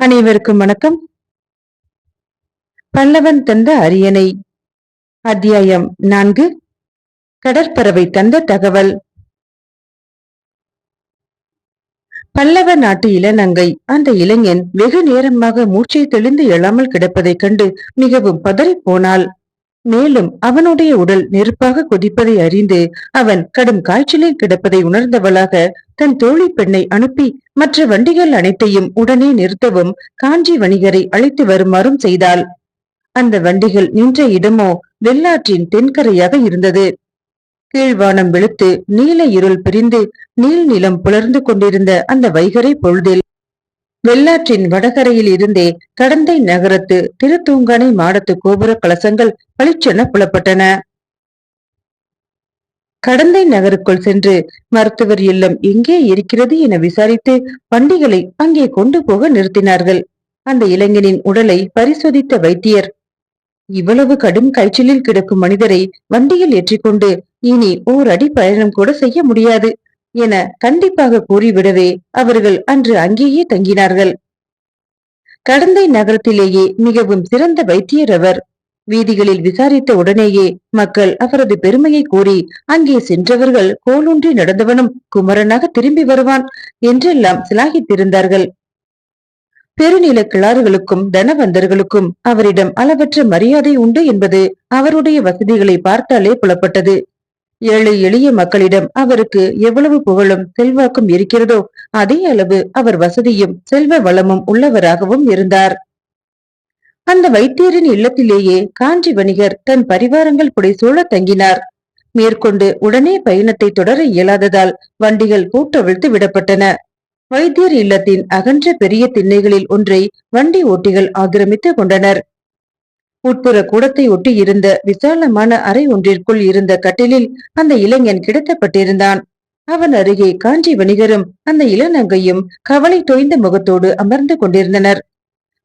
அனைவருக்கும் வணக்கம். பல்லவன் தந்த அரியணை. அத்தியாயம் நான்கு. கடற்பறவை தந்த தகவல். பல்லவ நாட்டு இளநங்கை. அந்த இளைஞன் வெகு நேரமாக மூச்சை தெளிந்து எழாமல் கிடப்பதைக் கண்டு மிகவும் பதறி போனாள் மேலும் அவனுடைய உடல் நெருப்பாக கொதிப்பதை அறிந்து அவன் கடும் காய்ச்சலில் கிடப்பதை உணர்ந்தவளாக தன் தோழி பெண்ணை அனுப்பி மற்ற வண்டிகள் அனைத்தையும் உடனே நிறுத்தவும் காஞ்சி வணிகரை அழைத்து வருமாறும் செய்தாள். அந்த வண்டிகள் நின்ற இடமோ வெள்ளாற்றின் தென்கரையாக இருந்தது. கீழ்வானம் வெளுத்து நீல இருள் பிரிந்து நீள் நிலம் புலர்ந்து கொண்டிருந்த அந்த வைகரை பொழுதில் வெள்ளாற்றின் வடகரையில் இருந்தே கடந்தை நகரத்து திருத்தூங்கானை மாடத்து கோபுர கலசங்கள் பளிச்சென புலப்பட்டன. கடந்தை நகருக்குள் சென்று மருத்துவர் இல்லம் எங்கே இருக்கிறது என விசாரித்து வண்டிகளை அங்கே கொண்டு போக நிறுத்தினார்கள். அந்த இளைஞனின் உடலை பரிசோதித்த வைத்தியர் இவ்வளவு கடும் காய்ச்சலில் கிடக்கும் மனிதரை வண்டியில் ஏற்றிக்கொண்டு இனி ஓர் அடி பயணம் கூட செய்ய முடியாது என கண்டிப்பாக கூறிவிடவே அவர்கள் அன்று அங்கேயே தங்கினார்கள். கடந்தை நகரத்திலேயே மிகவும் சிறந்த வைத்தியர் அவர். வீதிகளில் விசாரித்த உடனேயே மக்கள் அவரது பெருமையை கூறி அங்கே சென்றவர்கள் கோலூன்றி நடந்தவனும் குமரனாக திரும்பி வருவான் என்றெல்லாம் சிலாகித்திருந்தார்கள். பெருநில கிளாறுகளுக்கும் தனவந்தர்களுக்கும் அவரிடம் அளவற்ற மரியாதை உண்டு என்பது அவருடைய வசதிகளை பார்த்தாலே புலப்பட்டது. ஏழை எளிய மக்களிடம் அவருக்கு எவ்வளவு புகழும் செல்வாக்கும் இருக்கிறதோ அதே அளவு அவர் வசதியும் செல்வ வளமும் உள்ளவராகவும் இருந்தார். அந்த வைத்தியரின் இல்லத்திலேயே காஞ்சி வணிகர் தன் பரிவாரங்கள் புடைசூழ தங்கினார். மேற்கொண்டு உடனே பயணத்தை தொடர இயலாததால் வண்டிகள் கூட்டவிழ்த்து விடப்பட்டன. வைத்தியர் இல்லத்தின் அகன்ற பெரிய திண்ணைகளில் ஒன்றை வண்டி ஓட்டிகள் ஆக்கிரமித்துக் கொண்டனர். உட்புற கூடத்தை ஒட்டி இருந்த விசாலமான அறை ஒன்றிற்குள் இருந்த கட்டிலில் அந்த இளைஞன் கிடத்தப்பட்டிருந்தான். அவன் அருகே காஞ்சி வணிகரும் அந்த இளநங்கையும் கவலை தோய்ந்த முகத்தோடு அமர்ந்து கொண்டிருந்தனர்.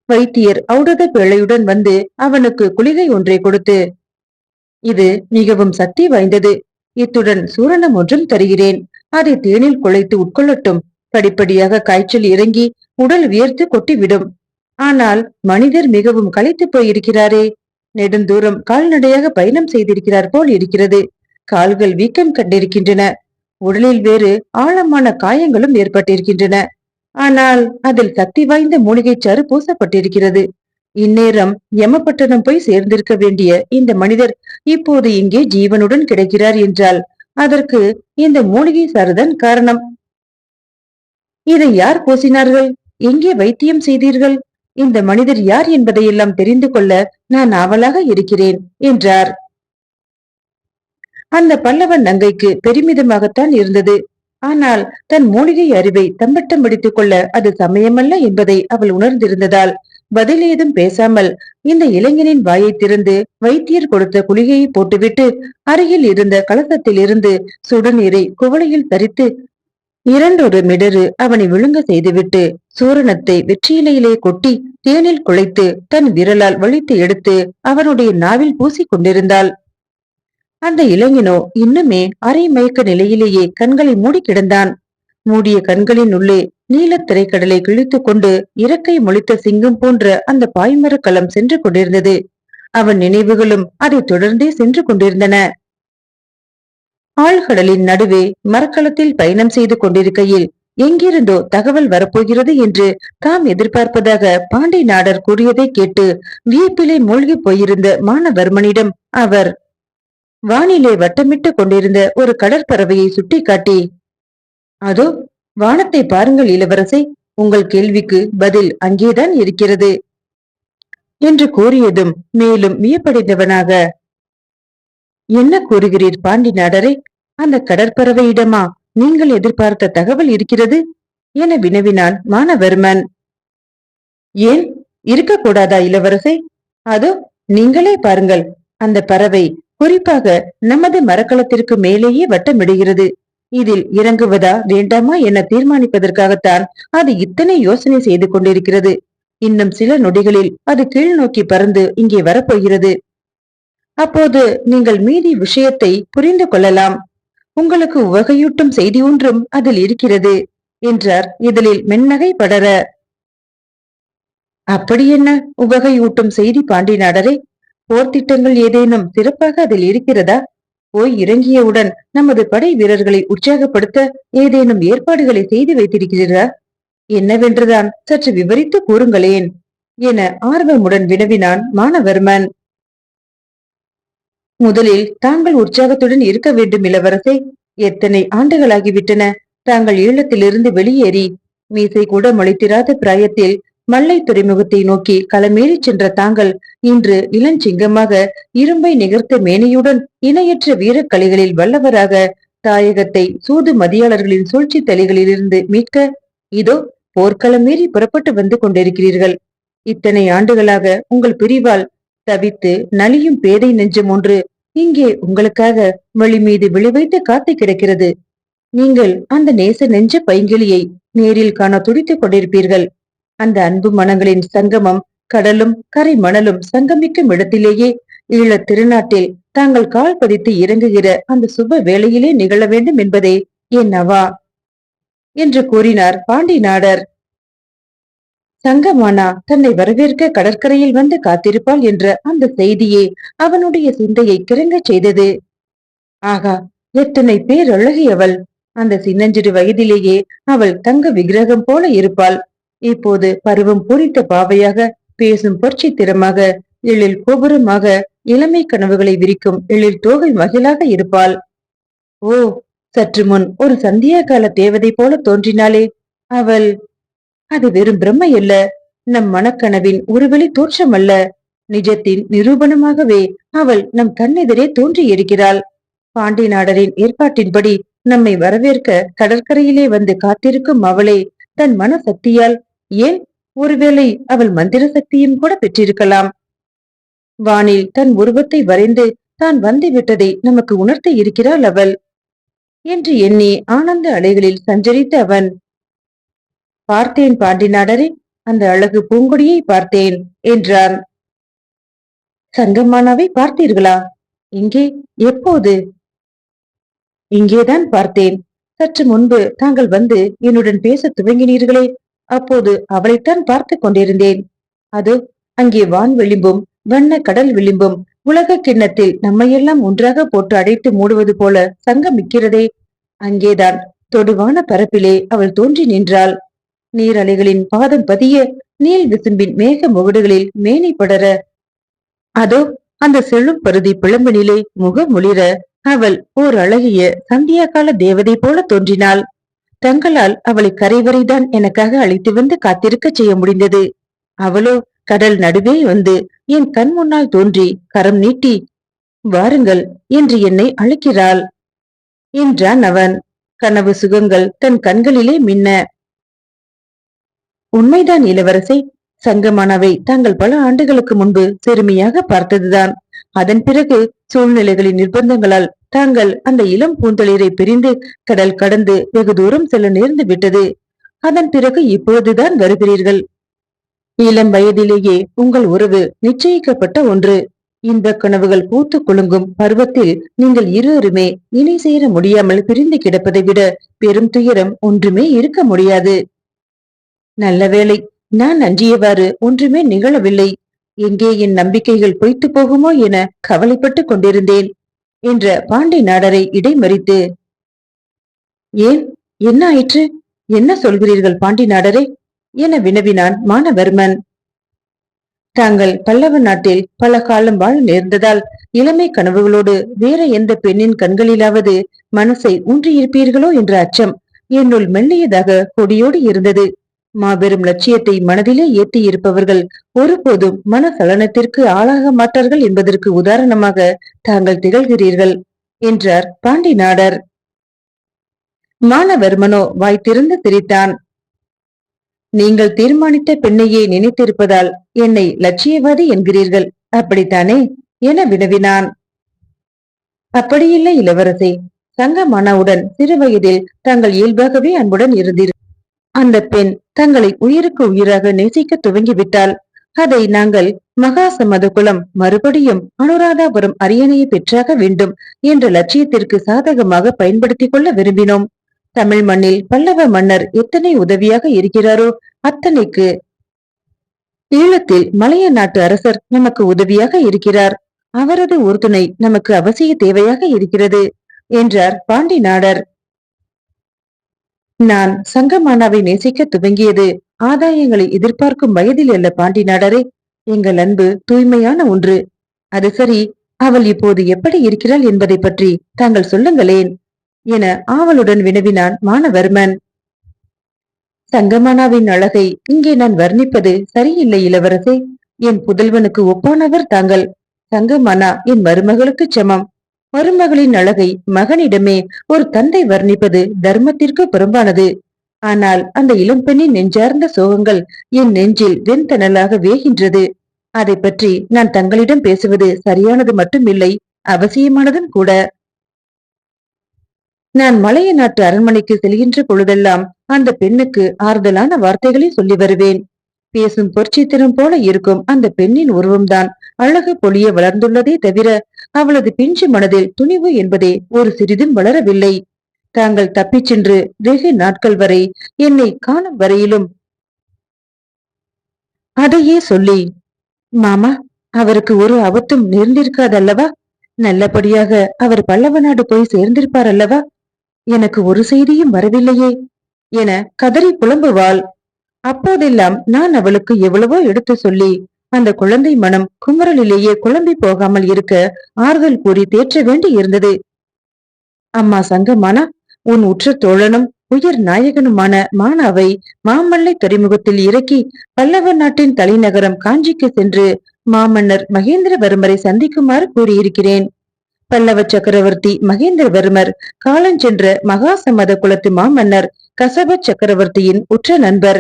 வைத்தியர் ஔடத பிழையுடன் வந்து அவனுக்கு குளிகை ஒன்றை கொடுத்து இது மிகவும் சக்தி வாய்ந்தது. இத்துடன் சூரணம் ஒன்றும் தருகிறேன். அதை தேனில் குழைத்து உட்கொள்ளட்டும். படிப்படியாக காய்ச்சல் இறங்கி உடல் வியர்த்து கொட்டிவிடும். ஆனால் மனிதர் மிகவும் களைத்து போயிருக்கிறாரே. நெடுந்தூரம் கால்நடையாக பயணம் செய்திருக்கிறார் போல் இருக்கிறது. கால்கள் வீக்கம் கண்டிருக்கின்றன. உடலில் வேறு ஆழமான காயங்களும் ஏற்பட்டிருக்கின்றன. ஆனால் அதில் சக்தி வாய்ந்த மூலிகை சாறு பூசப்பட்டிருக்கிறது. இந்நேரம் யமப்பட்டணம் போய் சேர்ந்திருக்க வேண்டிய இந்த மனிதர் இப்போது இங்கே ஜீவனுடன் கிடைக்கிறார் என்றால் அதற்கு இந்த மூலிகை சாறுதான் காரணம். இதை யார் பூசினார்கள்? எங்கே வைத்தியம் செய்தீர்கள்? இந்த மனிதர் யார் என்பதையெல்லாம் தெரிந்து கொள்ள நான் ஆவலாக இருக்கிறேன் என்றார். அந்த பல்லவன் நங்கைக்கு பெருமிதமாகத்தான் இருந்தது. ஆனால் தன் மூலிகை அறிவை தம்பட்டம் பிடித்துக் கொள்ள அது சமயமல்ல என்பதை அவள் உணர்ந்திருந்ததால் பதில் ஏதும் பேசாமல் இந்த இளைஞனின் வாயை திறந்து வைத்தியர் கொடுத்த குளிகையை போட்டுவிட்டு அருகில் இருந்த கலசத்தில் இருந்து சுடுநீரை குவளையில் தரித்து இரண்டொரு மிடரு அவனை விழுங்க செய்துவிட்டு சூரணத்தை வெற்றியிலையிலே கொட்டி தேனில் குழைத்து தன் விரலால் வலித்து எடுத்து அவனுடைய நாவில் பூசிக் கொண்டிருந்தாள். அந்த இளைஞனோ இன்னுமே அரை மயக்க நிலையிலேயே கண்களை மூடி கிடந்தான். மூடிய கண்களின் உள்ளே நீலத் திரைக்கடலை கிழித்துக் கொண்டு இறக்கை மொழித்த சிங்கம் போன்ற அந்த பாய்மரக்களம் சென்று கொண்டிருந்தது. அவன் நினைவுகளும் அதை தொடர்ந்தே சென்று கொண்டிருந்தன. ஆழ்கடலின் நடுவே மரக்களத்தில் பயணம் செய்து கொண்டிருக்கையில் எங்கிருந்தோ தகவல் வரப்போகிறது என்று தாம் எதிர்பார்ப்பதாக பாண்டி நாடர் கூறியதை கேட்டு வியப்பிலே மூழ்கி போயிருந்த மானவர்மனிடம் அவர் வானிலே வட்டமிட்டு கொண்டிருந்த ஒரு கடற்பறவையை சுட்டிக்காட்டி அதோ வானத்தை பாருங்கள் இளவரசை உங்கள் கேள்விக்கு பதில் அங்கேதான் இருக்கிறது என்று கூறியதும் மேலும் வியப்படைந்தவனாக என்ன கூறுகிறீர் பாண்டி நாடரே அந்த கடற்பறவையிடமா நீங்கள் எதிர்பார்த்த தகவல் இருக்கிறது? என வினவினான் மானவர்மன். ஏன் இருக்கக்கூடாதா இளவரசை? அதோ நீங்களே பாருங்கள் அந்த பறவை குறிப்பாக நமது மரக்கலத்திற்கு மேலேயே வட்டமிடுகிறது. இதில் இறங்குவதா வேண்டாமா என தீர்மானிப்பதற்காகத்தான் அது இத்தனை யோசனை செய்து கொண்டிருக்கிறது. இன்னும் சில நொடிகளில் அது கீழ் நோக்கி பறந்து இங்கே வரப்போகிறது. அப்போது நீங்கள் மீதி விஷயத்தை புரிந்து கொள்ளலாம். உங்களுக்கு உவகையூட்டும் செய்தி ஒன்றும் அதில் இருக்கிறது என்றார். இதழில் மென்னகை படர. அப்படி என்ன? உவகையூட்டும் செய்தி பாண்டி நாடரே போர்த்திட்டங்கள் ஏதேனும் சிறப்பாக அதில் இருக்கிறதா? போய் இறங்கியவுடன் நமது படை வீரர்களை உற்சாகப்படுத்த ஏதேனும் ஏற்பாடுகளை செய்து வைத்திருக்கிறீரா என்னவென்றுதான் சற்று விவரித்து கூறுங்களேன் என ஆர்வமுடன் வினவினான் மானவர்மன் முதலில் தாங்கள் உற்சாகத்துடன் இருக்க வேண்டும் இளவரசே. எத்தனை ஆண்டுகளாகிவிட்டன. தாங்கள் ஈழத்திலிருந்து வெளியேறி மீசை கூட முளைத்திராத பிராயத்தில் மல்லை துறைமுகத்தை நோக்கி களமேறி சென்ற தாங்கள் இன்று இளஞ்சிங்கமாக இரும்பை நிகர்த்த மேனையுடன் இணையற்ற வீரக்கலைகளில் வல்லவராக தாயகத்தை சூது மதியாளர்களின் சூழ்ச்சி தலைகளிலிருந்து மீட்க இதோ போர்க்களமீறி புறப்பட்டு வந்து கொண்டிருக்கிறீர்கள். இத்தனை ஆண்டுகளாக உங்கள் பிரிவால் தவித்து நலியும் பேதை நெஞ்சம் ஒன்று இங்கே உங்களுக்காக வழி மீது விழிவைத்து காத்து கிடக்கிறது. நீங்கள் அந்த நேச நெஞ்ச பைங்கிலியை நேரில் காண துடித்துக் கொண்டிருப்பீர்கள். அந்த அன்பு மனங்களின் சங்கமம் கடலும் கரை மணலும் சங்கமிக்கும் இடத்திலேயே ஈழத் திருநாட்டில் தாங்கள் கால் பதித்து இறங்குகிற அந்த சுப வேளையிலே நிகழ வேண்டும் என்பதே என் அவா என்று கூறினார் பாண்டி நாடர். சங்கமானா தன்னை வரவேற்க கடற்கரையில் வந்து காத்திருப்பாள் என்ற அந்த செய்தியே அவனுடைய சிந்தையை கிறங்கச் செய்தது. ஆகா எத்தனை பேர் அவள் அந்த சின்னஞ்சிறு வயதிலேயே அவள் தங்க விக்கிரகம் போல இருப்பாள். இப்போது பருவம் பூரித்த பாவையாக பேசும் பொற்சி திறமாக எழில் கோபுரமாக இளமை கனவுகளை விரிக்கும் எழில் தோகை மகிழாக இருப்பாள். ஓ சற்று முன் ஒரு சந்தியா கால தேவதை போல தோன்றினாளே. அவள் அது வெறும் பிரம்மை அல்ல நம் மனக்கனவின் ஒருவெளி தோற்றம் அல்ல நிஜத்தின் நிரூபணமாகவே அவள் நம் கண்ணெதிரே தோன்றி இருக்கிறாள். பாண்டி நாடரின் ஏற்பாட்டின்படி நம்மை வரவேற்க கடற்கரையிலே வந்து காத்திருக்கும் அவளே. தன் மன சக்தியால் ஏன் ஒருவேளை அவள் மந்திர சக்தியும் கூட பெற்றிருக்கலாம்? வானில் தன் உருவத்தை வரைந்து தான் வந்து விட்டதை நமக்கு உணர்த்த இருக்கிறாள் அவள். என்று எண்ணி ஆனந்த அலைகளில் சஞ்சரித்த அவன். பார்த்தேன் பாண்டி நாடரே அந்த அழகு பூங்கொடியை பார்த்தேன் என்றான். சங்கம்மானாவை பார்த்தீர்களா? இங்கே எப்போது? இங்கேதான் பார்த்தேன். சற்று முன்பு தாங்கள் வந்து என்னுடன் பேச துவங்கினீர்களே அப்போது அவளைத்தான் பார்த்து கொண்டிருந்தேன். அது அங்கே வான் விளிம்பும் வண்ண கடல் விளிம்பும் உலக கிண்ணத்தில் நம்மையெல்லாம் ஒன்றாக போட்டு அடைத்து மூடுவது போல சங்கமிக்கிறதே அங்கேதான் தொடுவான பரப்பிலே அவள் தோன்றி நின்றாள். நீரலைகளின் பாதம் பதிய நீல் விசும்பின் மேக முகடுகளில் மேனி படர. அதோ அந்த செழும் பருதி பிளம்பினிலே முகமுளிர அவள் ஓர் அழகிய சந்தியாகால தேவதை போல தோன்றினாள். தங்களால் அவளை கரைவரைதான் எனக்காக அழைத்து வந்து காத்திருக்க செய்ய முடிந்தது. அவளோ கடல் நடுவே வந்து என் கண் முன்னால் தோன்றி கரம் நீட்டி வாருங்கள் என்று என்னை அழைக்கிறாள். என்றான் அவன். கனவு சுகங்கள் தன் கண்களிலே மின்ன. உண்மைதான் இளவரசை. சங்கமானவை தாங்கள் பல ஆண்டுகளுக்கு முன்பு சிறுமியாக பார்த்ததுதான். அதன் பிறகு சூழ்நிலைகளின் நிர்பந்தங்களால் தாங்கள் அந்த இளம் பூந்தளிரை பிரிந்து கடல் கடந்து வெகு தூரம் செல்ல நேர்ந்து விட்டது. அதன் பிறகு இப்பொழுதுதான் வருகிறீர்கள். இளம் வயதிலேயே உங்கள் உறவு நிச்சயிக்கப்பட்ட ஒன்று. இந்த கனவுகள் பூத்து குலுங்கும் பருவத்தில் நீங்கள் இருவருமே இணை சேர முடியாமல் பிரிந்து கிடப்பதை விட பெரும் துயரம் ஒன்றுமே இருக்க முடியாது. நல்ல வேளை நான் அஞ்சியவாறு ஒன்றுமே நிகழவில்லை. எங்கே என் நம்பிக்கைகள் பொய்த்து போகுமோ என கவலைப்பட்டு கொண்டிருந்தேன் என்ற பாண்டி நாடரை இடைமறித்து. ஏன்? என்ன ஆயிற்று? என்ன சொல்கிறீர்கள் பாண்டி நாடரே? என வினவினான் மானவர்மன் தாங்கள் பல்லவ நாட்டில் பல காலம் வாழ நேர்ந்ததால் இளமை கனவுகளோடு வேற எந்த பெண்ணின் கண்களிலாவது மனசை ஊன்றியிருப்பீர்களோ என்ற அச்சம் என்னுள் மெல்லியதாக கொடியோடு இருந்தது. மாபெரும் லட்சியத்தை மனதிலே ஏற்றி இருப்பவர்கள் ஒருபோதும் மனசலனத்திற்கு ஆளாக மாட்டார்கள் என்பதற்கு உதாரணமாக தாங்கள் திகழ்கிறீர்கள் என்றார் பாண்டி நாடர் மானவர்மனோ வாய் திறந்து திரித்தான். நீங்கள் தீர்மானித்த பெண்ணையே நினைத்திருப்பதால் என்னை லட்சியவாதி என்கிறீர்கள் அப்படித்தானே? என வினவினான். அப்படியில்லை இளவரசே சங்கமானாவுடன் சிறு வயதில் தாங்கள் இயல்பாகவே அன்புடன் இருந்தீர்கள் அந்த பெண் தங்களை உயிருக்கு உயிராக நேசிக்க துவங்கிவிட்டால் அதை நாங்கள் மகா குலம் மறுபடியும் அனுராதாபுரம் அரியணையை பெற்றாக வேண்டும் என்ற லட்சியத்திற்கு சாதகமாக பயன்படுத்திக் கொள்ள விரும்பினோம். தமிழ் மண்ணில் பல்லவ மன்னர் எத்தனை உதவியாக இருக்கிறாரோ அத்தனைக்கு ஈழத்தில் மலைய நாட்டு அரசர் நமக்கு உதவியாக இருக்கிறார். அவரது உறுதுணை நமக்கு அவசிய தேவையாக இருக்கிறது என்றார் பாண்டி நாடர். நான் சங்கமானாவை நேசிக்க துவங்கியது. ஆதாயங்களை எதிர்பார்க்கும் வயதில் அல்ல பாண்டி நாடரே எங்கள் அன்பு தூய்மையான ஒன்று. அது சரி அவள் இப்போது எப்படி இருக்கிறாள் என்பதை பற்றி தாங்கள் சொல்லுங்களேன் என ஆவலுடன் வினவினான் மானவர்மன் சங்கமானாவின் அழகை இங்கே நான் வர்ணிப்பது சரியில்லை இளவரசே. என் புதல்வனுக்கு ஒப்பானவர் தாங்கள். சங்கமானா என் மருமகளுக்கு சமம். மருமகளின் அழகை மகனிடமே ஒரு தந்தை வர்ணிப்பது தர்மத்திற்கு புறம்பானது. ஆனால் அந்த இளம்பெண்ணின் நெஞ்சார்ந்த சோகங்கள் என் நெஞ்சில் வெண்தணலாக வேகின்றது. அதை பற்றி நான் தங்களிடம் பேசுவது சரியானது மட்டுமில்லை அவசியமானதும் கூட. நான் மலைய நாட்டு அரண்மனைக்கு செல்கின்ற பொழுதெல்லாம் அந்த பெண்ணுக்கு ஆறுதலான வார்த்தைகளை சொல்லி வருவேன். பேசும் பொற்சித்திரம் போல இருக்கும் அந்த பெண்ணின் உருவம்தான் அழகு பொழிய வளர்ந்துள்ளதே தவிர அவளது பிஞ்சு மனதில் துணிவு என்பதே ஒரு சிறிதும் வளரவில்லை. தாங்கள் தப்பிச் சென்று வெகு நாட்கள் வரை என்னை காணும் வரையிலும் அதையே சொல்லி மாமா அவருக்கு ஒரு அவத்தும் நேர்ந்திருக்காதல்லவா? நல்லபடியாக அவர் பல்லவ நாடு போய் சேர்ந்திருப்பார் அல்லவா எனக்கு ஒரு செய்தியும் வரவில்லையே என கதறி புலம்புவாள். அப்போதெல்லாம் நான் அவளுக்கு எவ்வளவோ எடுத்து சொல்லி அந்த குழந்தை மனம் குமரலிலேயே குழம்பி போகாமல் இருக்க ஆறுதல் கூறி தேற்ற வேண்டி இருந்தது. அம்மா சங்கமானா உன் உற்ற தோழனும் உயர் நாயகனுமான மானாவை மாமல்லை துறைமுகத்தில் இறக்கி பல்லவ நாட்டின் தலைநகரம் காஞ்சிக்கு சென்று மாமன்னர் மகேந்திரவர்மரை சந்திக்குமாறு கூறியிருக்கிறேன். பல்லவ சக்கரவர்த்தி மகேந்திரவர்மர் காலஞ்சென்ற மகாசம்மத குலத்து மாமன்னர் கசப சக்கரவர்த்தியின் உற்ற நண்பர்.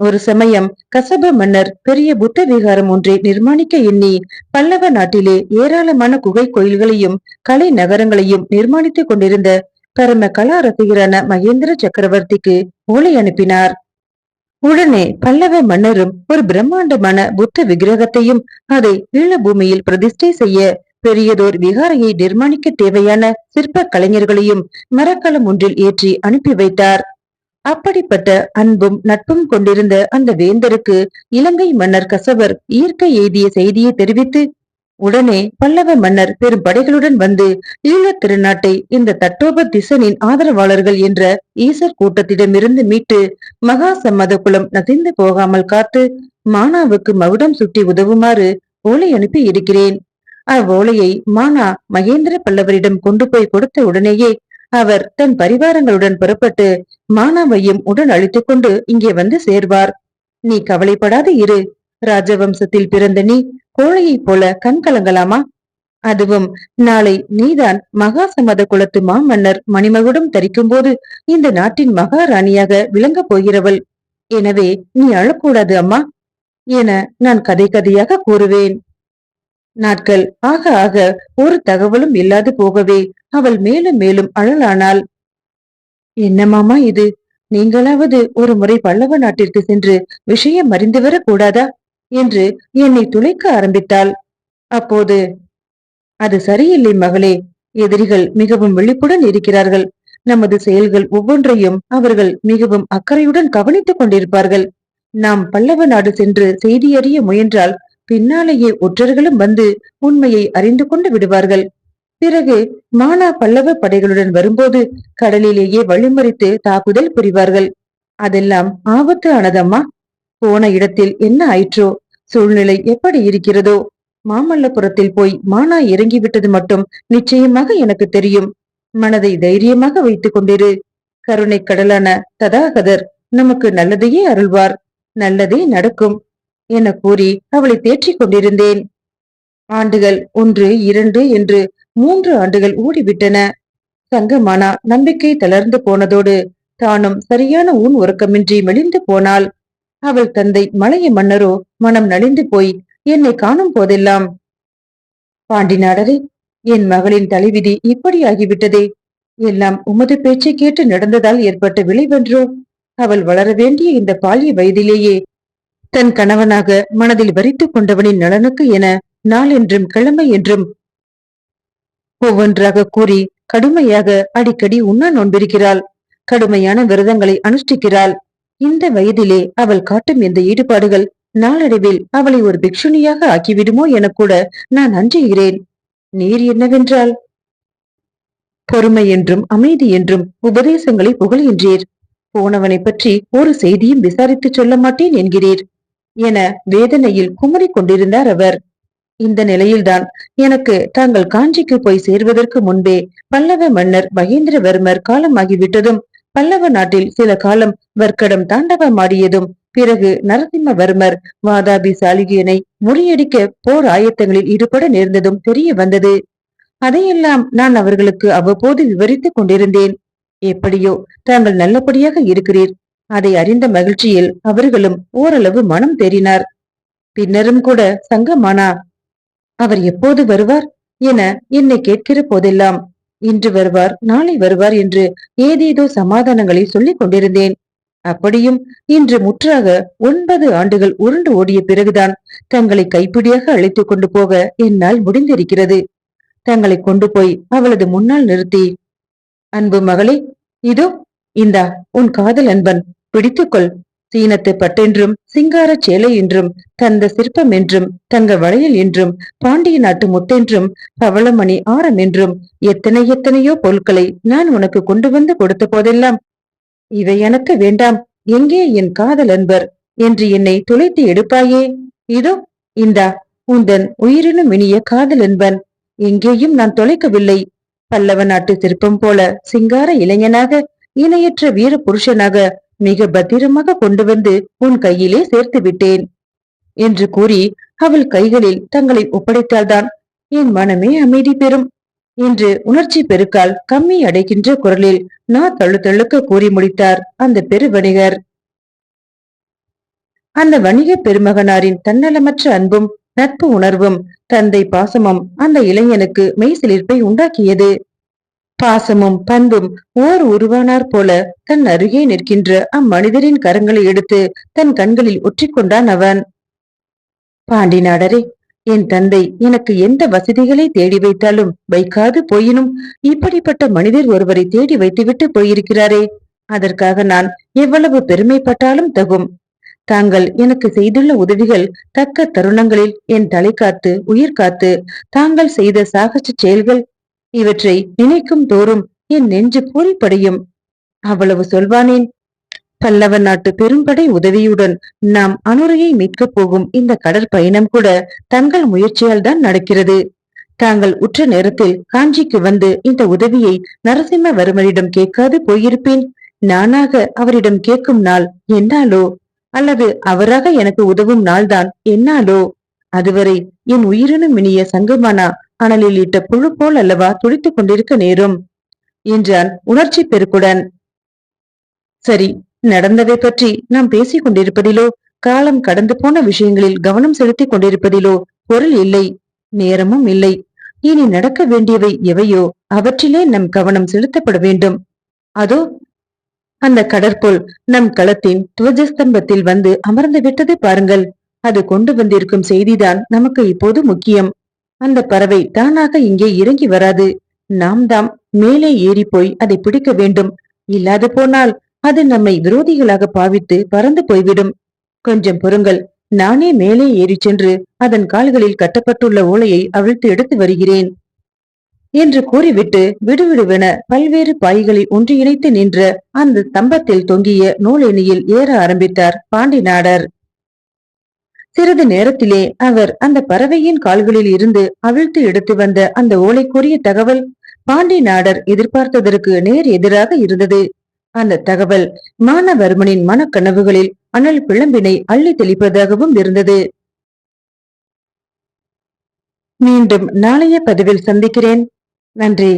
ஒரு சமயம் கசப மன்னர் பெரிய புத்த விகாரம் ஒன்றை நிர்மாணிக்க எண்ணி பல்லவ நாட்டிலே ஏராளமான குகை கோயில்களையும் கலை நகரங்களையும் நிர்மாணித்துக் கொண்டிருந்த பரம கலா ரசிகரான மகேந்திர சக்கரவர்த்திக்கு ஓலை அனுப்பினார். உடனே பல்லவ மன்னரும் ஒரு பிரம்மாண்டமான புத்த விக்கிரகத்தையும் அதை ஈழ பூமியில் பிரதிஷ்டை செய்ய பெரியதோர் விகாரையை நிர்மாணிக்க தேவையான சிற்ப கலைஞர்களையும் மரக்கலம் ஒன்றில் ஏற்றி அனுப்பி வைத்தார். அப்படிப்பட்ட அன்பும் நட்பும் கொண்டிருந்த அந்த வேந்தருக்கு இலங்கை மன்னர் கசவர் இயற்கை எய்திய செய்தியை தெரிவித்து உடனே பல்லவ மன்னர் பெரும் படைகளுடன் வந்து ஈழத் திருநாட்டை இந்த தட்டோப திசனின் ஆதரவாளர்கள் என்ற ஈசர் கூட்டத்திடமிருந்து மீட்டு மகா சம்மத குலம் நசிந்து போகாமல் காத்து மானாவுக்கு மகுடம் சுட்டி உதவுமாறு ஓலை அனுப்பி இருக்கிறேன். அவ்வோலையை மானா மகேந்திர பல்லவரிடம் கொண்டு போய் கொடுத்த உடனேயே அவர் தன் பரிவாரங்களுடன் புறப்பட்டு மானாவையும் உடன் அழித்துக் கொண்டு இங்கே வந்து சேர்வார். நீ கவலைப்படாது இரு. ராஜவம்சத்தில் பிறந்த நீ கோழையைப் போல கண் கலங்கலாமா? அதுவும் நாளை நீதான் மகாசமத குலத்து மாமன்னர் மணிமகுடம் தரிக்கும் போது இந்த நாட்டின் மகாராணியாக விளங்கப் போகிறவள். எனவே நீ அழக்கூடாது அம்மா என நான் கதை கதையாக கூறுவேன். நாட்கள் ஆக ஆக ஒரு தகவலும் இல்லாது போகவே அவள் மேலும் மேலும் அழலானாள். என்னமாமா இது? நீங்களாவது ஒரு முறை பல்லவ நாட்டிற்கு சென்று விஷயம் அறிந்து வர கூடாதா என்று என்னை துளைக்க ஆரம்பித்தாள். அப்போது அது சரியில்லை மகளே எதிரிகள் மிகவும் விழிப்புடன் இருக்கிறார்கள். நமது செயல்கள் ஒவ்வொன்றையும் அவர்கள் மிகவும் அக்கறையுடன் கவனித்துக் கொண்டிருப்பார்கள். நாம் பல்லவ நாடு சென்று செய்தி அறிய முயன்றால் பின்னாலேயே ஒற்றர்களும் வந்து உண்மையை அறிந்து கொண்டு விடுவார்கள். பிறகு மானா பல்லவ படைகளுடன் வரும்போது கடலிலேயே வழிமறித்து தாக்குதல் புரிவார்கள். அதெல்லாம் ஆபத்து ஆனதம்மா? போன இடத்தில் என்ன ஆயிற்றோ? சூழ்நிலை எப்படி இருக்கிறதோ? மாமல்லபுரத்தில் போய் மானா இறங்கிவிட்டது மட்டும் நிச்சயமாக எனக்கு தெரியும். மனதை தைரியமாக வைத்துக் கொண்டிரு. கருணை கடலான ததாகதர் நமக்கு நல்லதையே அருள்வார். நல்லதே நடக்கும் என கூறி அவளை தேற்றிக் கொண்டிருந்தேன். ஆண்டுகள் ஒன்று இரண்டு என்று மூன்று ஆண்டுகள் ஓடிவிட்டன. சங்கமானா நம்பிக்கை தளர்ந்து போனதோடு தானும் சரியான ஊன் உறக்கமின்றி மெலிந்து போனாள். அவள் தந்தை மலைய மன்னரோ மனம் நலிந்து போய் என்னை காணும் போதெல்லாம் பாண்டி நாடரே என் மகளின் தலைவிதி இப்படி ஆகிவிட்டதே. எல்லாம் உமது பேச்சை கேட்டு நடந்ததால் ஏற்பட்ட விளைவென்றோ அவள் வளர வேண்டிய இந்த பாலிய வயதிலேயே தன் கணவனாக மனதில் வரித்துக் கொண்டவனின் நலனுக்கு என நாளென்றும் கிழமை என்றும் ஒவ்வொன்றாக கூறி கடுமையாக அடிக்கடி உண்ண நோன்பிருக்கிறாள் கடுமையான விரதங்களை அனுஷ்டிக்கிறாள். இந்த வயதிலே அவள் காட்டும் இந்த ஈடுபாடுகள் நாளடைவில் அவளை ஒரு பிக்ஷுனியாக ஆக்கிவிடுமோ என கூட நான் அஞ்சுகிறேன். நீர் என்னவென்றால்? பொறுமை என்றும் அமைதி என்றும் உபதேசங்களை புகழ்கின்றீர். போனவனை பற்றி ஒரு செய்தியும் விசாரித்து சொல்ல மாட்டேன் என்கிறீர். என வேதனையில் குமரிக் கொண்டிருந்தார் அவர். இந்த நிலையில்தான் எனக்கு தாங்கள் காஞ்சிக்கு போய் சேர்வதற்கு முன்பே பல்லவ மன்னர் மகேந்திரவர்மர் காலமாகிவிட்டதும் பல்லவ நாட்டில் சில காலம் வர்க்கடம் தாண்டவமாடியதும் பிறகு நரசிம்மவர்மர் வாதாபி சாலிகியனை முறியடிக்க போர் ஆயத்தங்களில் ஈடுபட நேர்ந்ததும் தெரிய வந்தது. அதையெல்லாம் நான் அவர்களுக்கு அவ்வப்போது விவரித்துக் கொண்டிருந்தேன். எப்படியோ தாங்கள் நல்லபடியாக இருக்கிறீர். அதை அறிந்த மகிழ்ச்சியில் அவர்களும் ஓரளவு மனம் தேறினார். பின்னரும் கூட சங்கமானா அவர் எப்போது வருவார் என என்னை கேட்கிற போதெல்லாம் இன்று வருவார் நாளை வருவார் என்று ஏதேதோ சமாதானங்களை சொல்லிக் கொண்டிருந்தேன். அப்படியும் இன்று முற்றாக ஒன்பது ஆண்டுகள் உருண்டு ஓடிய பிறகுதான் தங்களை கைப்பிடியாக அழைத்துக் கொண்டு போக என்னால் முடிந்திருக்கிறது. தங்களை கொண்டு போய் அவளது முன்னால் நிறுத்தி அன்பு மகளே இதோ இந்தா உன் காதல் அன்பன் பிடித்துக்கொள் சீனத்து பட்டென்றும் சிங்கார சேலை என்றும் தந்த சிற்பம் என்றும் தங்க வளையல் என்றும் பாண்டிய நாட்டு முத்தென்றும் பவளமணி ஆரம் என்றும் எத்தனை எத்தனையோ பொருட்களை நான் உனக்கு கொண்டு வந்து கொடுத்த போதெல்லாம் இவை எனக்கு வேண்டாம் எங்கே என் காதல் அன்பர் என்று என்னை துளைத்து எடுப்பாயே. இதோ இந்தா உந்தன் உயிரினும் இனிய காதல் என்பன் எங்கேயும் நான் தொலைக்கவில்லை. பல்லவ நாட்டு சிற்பம் போல சிங்கார இளைஞனாக இணையற்ற வீர புருஷனாக மிக பத்திரமாக கொண்டு வந்து உன் கையிலே சேர்த்து விட்டேன் என்று கூறி அவள் கைகளில் தங்களை ஒப்படைத்தால்தான் என் மனமே அமைதி பெறும் என்று உணர்ச்சி பெருக்கால் கம்மி அடைகின்ற குரலில் நான் தழுத்தழுக்க கூறி முடித்தார் அந்த பெரு வணிகர். அந்த வணிக பெருமகனாரின் தன்னலமற்ற அன்பும் நட்பு உணர்வும் தந்தை பாசமும் அந்த இளைஞனுக்கு மெய்சிலிர்ப்பை உண்டாக்கியது. பாசமும் பண்பும் ஓர் உருவானார் போல தன் அருகே நிற்கின்ற அம்மனிதரின் கரங்களை எடுத்து தன் கண்களில் ஒற்றிக்கொண்டான் அவன். பாண்டி நாடரே என் தந்தை எனக்கு எந்த வசதிகளை தேடி வைத்தாலும் வைக்காது போயினும் இப்படிப்பட்ட மனிதர் ஒருவரை தேடி வைத்துவிட்டு போயிருக்கிறாரே. அதற்காக நான் எவ்வளவு பெருமைப்பட்டாலும் தகும். தாங்கள் எனக்கு செய்துள்ள உதவிகள் தக்க தருணங்களில் என் தலை காத்து உயிர் காத்து தாங்கள் செய்த சாகச செயல்கள் இவற்றை நினைக்கும் தோறும் என் நெஞ்சு பூரிப்படையும் அவ்வளவு சொல்வானேன். பல்லவ நாட்டு பெரும்படை உதவியுடன் நாம் அனுரையை மீட்கப் போகும் இந்த கடற்பயணம் கூட தங்கள் முயற்சியால் தான் நடக்கிறது. தாங்கள் உற்ற நேரத்தில் காஞ்சிக்கு வந்து இந்த உதவியை நரசிம்மவர்மரிடம் கேட்காது போயிருப்பேன். நானாக அவரிடம் கேட்கும் நாள் என்னாலோ? அல்லது அவராக எனக்கு உதவும் நாள்தான் என்னாலோ? அதுவரை என் உயிரினும் இனிய சங்கமானா அனலில் இட்ட புழு போல் அல்லவா துடித்துக் கொண்டிருக்க நேரும்? என்றான் உணர்ச்சி பெருக்குடன். சரி நடந்ததை பற்றி நாம் பேசிக் கொண்டிருப்பதிலோ காலம் கடந்து போன விஷயங்களில் கவனம் செலுத்திக் கொண்டிருப்பதிலோ பொருள் இல்லை நேரமும் இல்லை. இனி நடக்க வேண்டியவை எவையோ அவற்றிலே நம் கவனம் செலுத்தப்பட வேண்டும். அதோ அந்த கடற்போல் நம் களத்தின் துவஜஸ்தம்பத்தில் வந்து அமர்ந்து விட்டது பாருங்கள். அது கொண்டு வந்திருக்கும் செய்திதான் நமக்கு இப்போது முக்கியம். அந்த பறவை தானாக இங்கே இறங்கி வராது. நாம் தாம் மேலே ஏறி போய் அதை பிடிக்க வேண்டும். இல்லாது போனால் அது நம்மை விரோதிகளாக பாவித்து பறந்து போய்விடும். கொஞ்சம் பொறுங்கள். நானே மேலே ஏறி சென்று அதன் கால்களில் கட்டப்பட்டுள்ள ஓலையை அவிழ்த்து எடுத்து வருகிறேன். என்று கூறிவிட்டு விடுவிடுவென பல்வேறு பாய்களை ஒன்றிணைத்து நின்ற அந்த ஸ்தம்பத்தில் தொங்கிய நூலெணியில் ஏற ஆரம்பித்தார் பாண்டி நாடர் சிறிது நேரத்திலே அவர் அந்த பறவையின் கால்களில் இருந்து அவிழ்த்து எடுத்து வந்த அந்த ஓலைக்குரிய தகவல் பாண்டி நாடர் எதிர்பார்த்ததற்கு நேர் எதிராக இருந்தது. அந்த தகவல் மானவர்மனின் மனக்கனவுகளில் அனல் பிளம்பினை அள்ளி தெளிப்பதாகவும் இருந்தது. மீண்டும் நாளைய பதிவில் சந்திக்கிறேன். நன்றி.